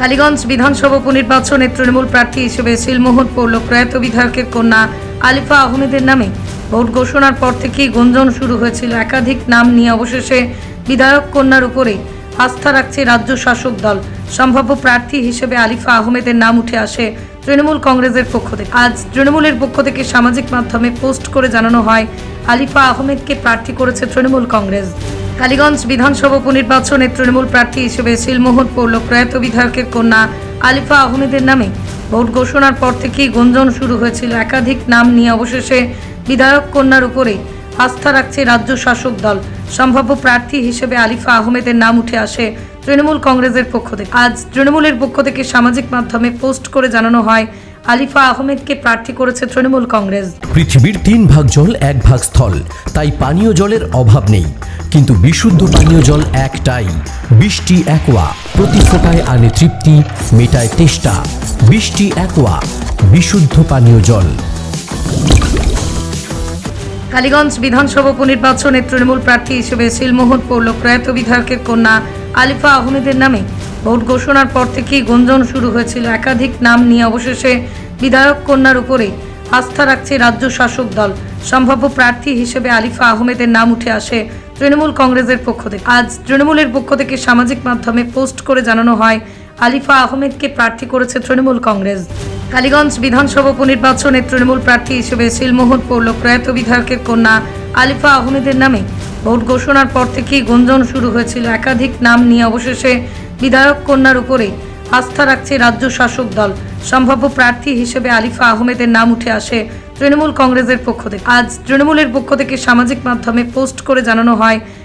কালীগঞ্জ বিধানসভা উপনির্বাচনে তৃণমূল প্রার্থী হিসেবে সিলমোহর পড়ল প্রয়াত বিধায়কের কন্যা আলিফা আহমেদের নামে ভোট ঘোষণার পর থেকেই গুঞ্জন শুরু হয়েছিল। একাধিক নাম নিয়ে অবশেষে বিধায়ক কন্যার উপরে আস্থা রাখছে রাজ্য শাসক দল। সম্ভাব্য প্রার্থী হিসেবে আলিফা আহমেদের নাম উঠে আসে তৃণমূল কংগ্রেসের পক্ষ থেকে। আজ তৃণমূলের পক্ষ থেকে সামাজিক মাধ্যমে পোস্ট করে জানানো হয়, আলিফা আহমেদকে প্রার্থী করেছে তৃণমূল কংগ্রেস। কালীগঞ্জ বিধানসভা উপনির্বাচনে তৃণমূল প্রার্থী হিসেবে সিলমোহর পড়ল প্রয়াত বিধায়কের কন্যা আলিফা আহমেদের নামে। ভোট ঘোষণার পর থেকেই গুঞ্জন শুরু হয়েছিল একাধিক নাম নিয়ে। অবশেষে বিধায়ক কন্যার উপরে আস্থা রাখছে রাজ্য শাসক দল। সম্ভাব্য প্রার্থী হিসেবে আলিফা আহমেদের নাম উঠে আসে তৃণমূল কংগ্রেসের পক্ষ থেকে। আজ তৃণমূলের পক্ষ থেকে সামাজিক মাধ্যমে পোস্ট করে জানানো হয় আলিফা আহমেদকে প্রার্থী করেছে তৃণমূল কংগ্রেস। পৃথিবীর তিন ভাগ জল এক ভাগ স্থল। তাই পানীয় জলের অভাব নেই। কিন্তু বিশুদ্ধ পানীয় জল একটাই। বৃষ্টি একোয়া। প্রতি ফোটায় আনে তৃপ্তি মেটায় তেষ্টা। বৃষ্টি একোয়া। বিশুদ্ধ পানীয় জল। কালীগঞ্জ বিধানসভা উপনির্বাচনে তৃণমূল প্রার্থী হিসেবে সিলমোহর পড়ল প্রয়াত বিধায়কের কন্যা আলিফা আহমেদের নামে। ভোট ঘোষণার পর থেকেই গুঞ্জন শুরু হয়েছিল। একাধিক নাম নিয়ে অবশেষে বিধায়ক কন্যার উপরে আস্থা রাখছে রাজ্য শাসক দল। সম্ভাব্য প্রার্থী হিসেবে আলিফা আহমেদের নাম উঠে আসে তৃণমূল কংগ্রেসের পক্ষ থেকে। আজ তৃণমূলের পক্ষ থেকে সামাজিক মাধ্যমে পোস্ট করে জানানো হয়, আলিফা আহমেদকে প্রার্থী করেছে তৃণমূল কংগ্রেস। কালীগঞ্জ বিধানসভা উপনির্বাচনে তৃণমূল প্রার্থী হিসেবে সিলমোহর পড়ল প্রয়াত বিধায়কের কন্যা আলিফা আহমেদের নামে। ভোট ঘোষণার পর থেকেই গুঞ্জন শুরু হয়েছিল। একাধিক নাম নিয়ে অবশেষে বিধায়ক কন্যার উপরে আস্থা রাখছে রাজ্য শাসক দল। সম্ভাব্য প্রার্থী হিসেবে আলিফা আহমেদের নাম উঠে আসে তৃণমূল কংগ্রেসের পক্ষ থেকে। আজ তৃণমূলের পক্ষ থেকে সামাজিক মাধ্যমে পোস্ট করে জানানো হয়